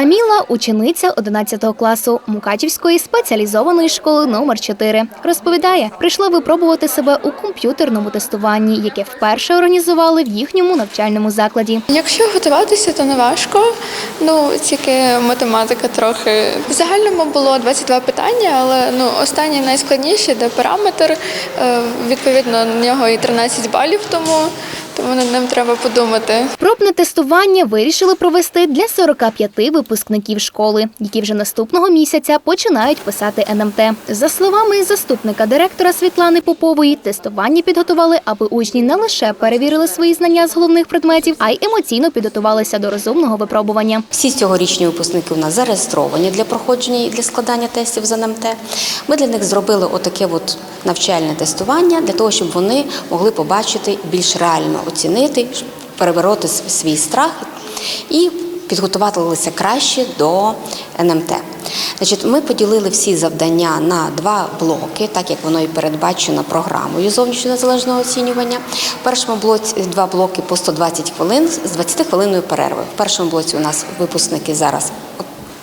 Каміла учениця 11 класу Мукачівської спеціалізованої школи номер 4 Розповідає, прийшла випробувати себе у комп'ютерному тестуванні, яке вперше організували в їхньому навчальному закладі. Якщо готуватися, то не важко. Ну тільки математика трохи. В загальному було 22 питання, але ну останнє найскладніше, де параметр. Е, Відповідно, на нього і 13 балів, тому тому над ним треба подумати. Пробне тестування вирішили провести для 45 випускників школи, які вже наступного місяця починають писати НМТ. За словами заступника директора Світлани Попової, тестування підготували, аби учні не лише перевірили свої знання з головних предметів, а й емоційно підготувалися до розумного випробування. Всі цьогорічні випускники у нас зареєстровані для проходження і для складання тестів з НМТ. Ми для них зробили отаке от навчальне тестування для того, щоб вони могли побачити більш реально оцінити, перебороти свій страх і підготуватися краще до НМТ. Значить, ми поділили всі завдання на два блоки, так як воно і передбачено програмою зовнішнього незалежного оцінювання. В першому блоці два блоки по 120 хвилин з 20 хвилиною перерви. В першому блоці у нас випускники зараз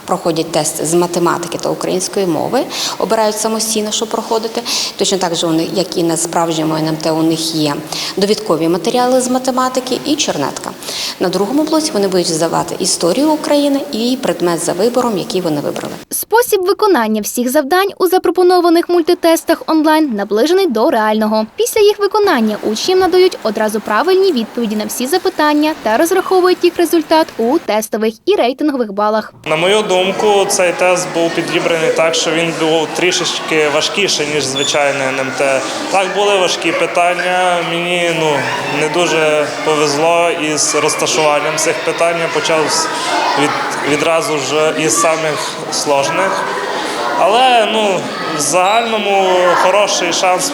проходять тест з математики та української мови, обирають самостійно, що проходити. Точно так же, вони, як і на справжньому НМТ, у них є довідкові матеріали з математики і чернетка. На другому блоці вони будуть здавати історію України і предмет за вибором, який вони вибрали. Спосіб виконання всіх завдань у запропонованих мультитестах онлайн наближений до реального. Після їх виконання учням надають одразу правильні відповіді на всі запитання та розраховують їх результат у тестових і рейтингових балах. На мою думку, цей тест був підібраний так, що він був трішечки важкіший, ніж звичайний НМТ. Так були важкі питання. Мені ну не дуже повезло із розташуванням цих питань. Почав від, відразу ж із самих сложних. Але ну, в загальному хороший шанс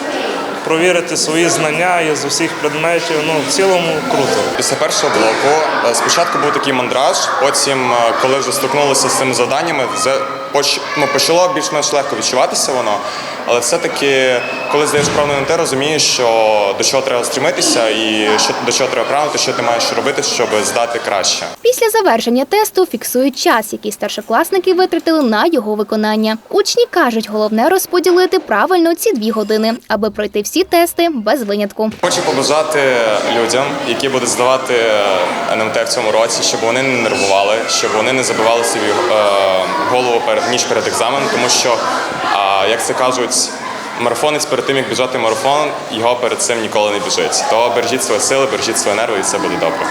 провірити свої знання із усіх предметів. Ну, в цілому круто. Після першого блоку е, спочатку був такий мандраж, потім, е, коли вже стикнулися з цими завданнями, вже поч- ну, почало більш-менш легко відчуватися воно. Але все-таки, коли здаєш правильно на те, розумієш, що до чого треба стрімитися і що до чого треба прагнути, що ти маєш робити, щоб здати краще. Після завершення тесту фіксують час, який старшокласники витратили на його виконання. Учні кажуть, головне розподілити правильно ці дві години, аби пройти всі тести без винятку. Хочу побажати людям, які будуть здавати НМТ в цьому році, щоб вони не нервували, щоб вони не забивали собі е, голову перед ніж перед екзаменом, тому що, а, як це кажуть, марафонець перед тим як біжати марафон, його перед цим ніколи не біжить. То бережіть свої сили, бережіть свої нерви, і все буде добре.